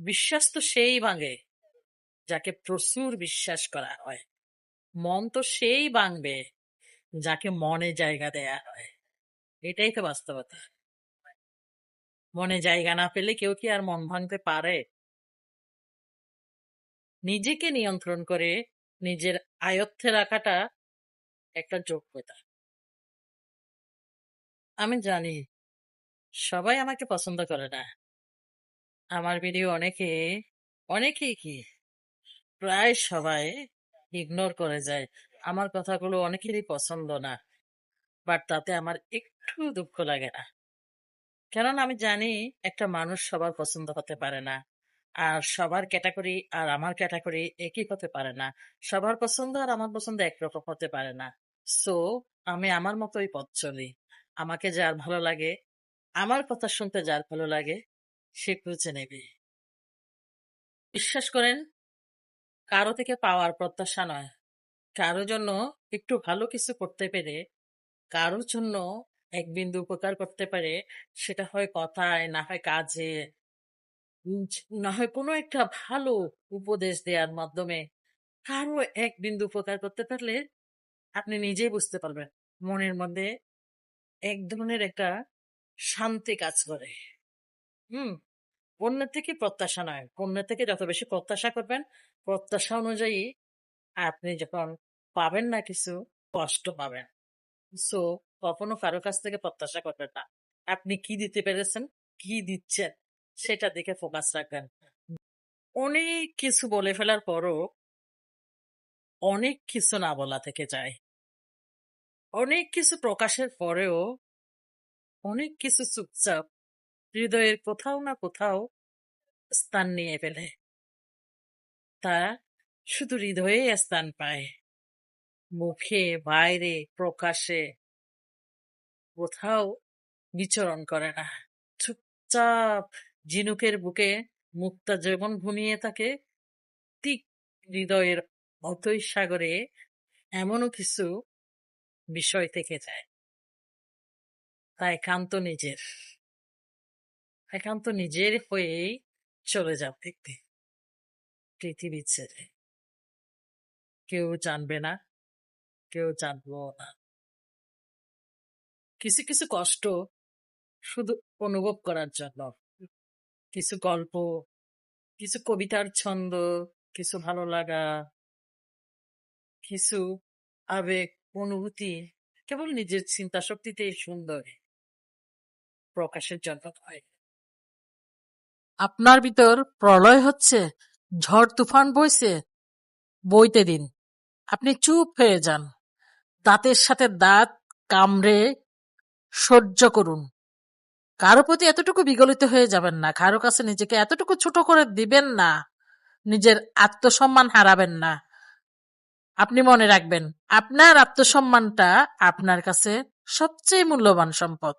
বিশ্বাস তো সেই ভাঙে যাকে প্রচুর বিশ্বাস করা হয়। মন তো সেই ভাঙবে যাকে মনে জায়গা দেয়া হয়। এটাই তো বাস্তবতা। মনে জায়গা না পেলে কেউ কি আর মন ভাঙতে পারে? নিজেকে নিয়ন্ত্রণ করে নিজের আয়ত্তে রাখাটা একটা যোগ্যতা। আমি জানি, সবাই আমাকে পছন্দ করে না। আমার ভিডিও অনেকে, অনেকেই কি প্রায় সবাই ইগনোর করে যায়। আমার কথাগুলো অনেকেরই পছন্দ না বাট তাতে আমার একটু দুঃখ লাগে না। কেননা আমি জানি একটা মানুষ সবার পছন্দ হতে পারে না, আর সবার ক্যাটাগরি আর আমার ক্যাটাগরি একই হতে পারে না। সবার পছন্দ আর আমার পছন্দ একরকম হতে পারে না। সো আমি আমার মতোই পথ চলি আমাকে যার ভালো লাগে, আমার কথা শুনতে যার ভালো লাগে সে খুঁজে নেবে। বিশ্বাস করেন, কারও থেকে পাওয়ার প্রত্যাশা নয়। কারও জন্য একটু ভালো কিছু করতে পেরে, কারোর জন্য এক বিন্দু উপকার করতে পারে, সেটা হয় কথায়, না হয় কাজে। না হয় কোনো একটা ভালো উপদেশ দেওয়ার মাধ্যমে কারও এক বিন্দু উপকার করতে পারলে আপনি নিজেই বুঝতে পারবেন। মনের মধ্যে এক ধরনের একটা শান্তি কাজ করে। হুম অন্যের থেকে প্রত্যাশা নয়। অন্যের থেকে যত বেশি প্রত্যাশা করবেন, প্রত্যাশা অনুযায়ী আপনি যখন পাবেন না কিছু, কষ্ট পাবেন। সো, কখনো কারও কাছ থেকে প্রত্যাশা করবেন না। আপনি কি দিতে পেরেছেন, কি দিচ্ছেন, সেটা দেখে ফোকাস রাখবেন। অনেক কিছু বলে ফেলার পরও অনেক কিছু না বলা থেকে যায়। অনেক কিছু প্রকাশের পরেও অনেক কিছু চুপচাপ হৃদয়ের কোথাও না কোথাও স্থান নিয়ে ফেলে। তা শুধু হৃদয়ে স্থান পায়। মুখে, বাইরে, প্রকাশে কোথাও বিচরণ করে না। চুপচাপ ঝিনুকের বুকে মুক্তা যেমন ঘুমিয়ে থাকে। ঠিক হৃদয়ের অতই সাগরে এমনও কিছু বিষয় থেকে যায়। তাই কান্ত নিজের। একান্ত নিজের হয়েই চলে যাও দেখতে পৃথিবী ছেড়ে। কেউ জানবে না, কেউ জানব না। কিছু কিছু কষ্ট শুধু অনুভব করার জন্য। কিছু গল্প, কিছু কবিতার ছন্দ, কিছু ভালো লাগা, কিছু আবেগ, অনুভূতি কেবল নিজের চিন্তা শক্তিতে সুন্দর, প্রকাশের জন্য হয়। আপনার ভিতর প্রলয় হচ্ছে, ঝড় তুফান বইছে, বইতে দিন। আপনি চুপ হয়ে যান। দাঁতের সাথে দাঁত কামড়ে সহ্য করুন। কারও প্রতি এতটুকু বিগলিত হয়ে যাবেন না। কারও কাছে নিজেকে এতটুকু ছোট করে দিবেন না। নিজের আত্মসম্মান হারাবেন না। আপনি মনে রাখবেন, আপনার আত্মসম্মানটা আপনার কাছে সবচেয়ে মূল্যবান সম্পদ।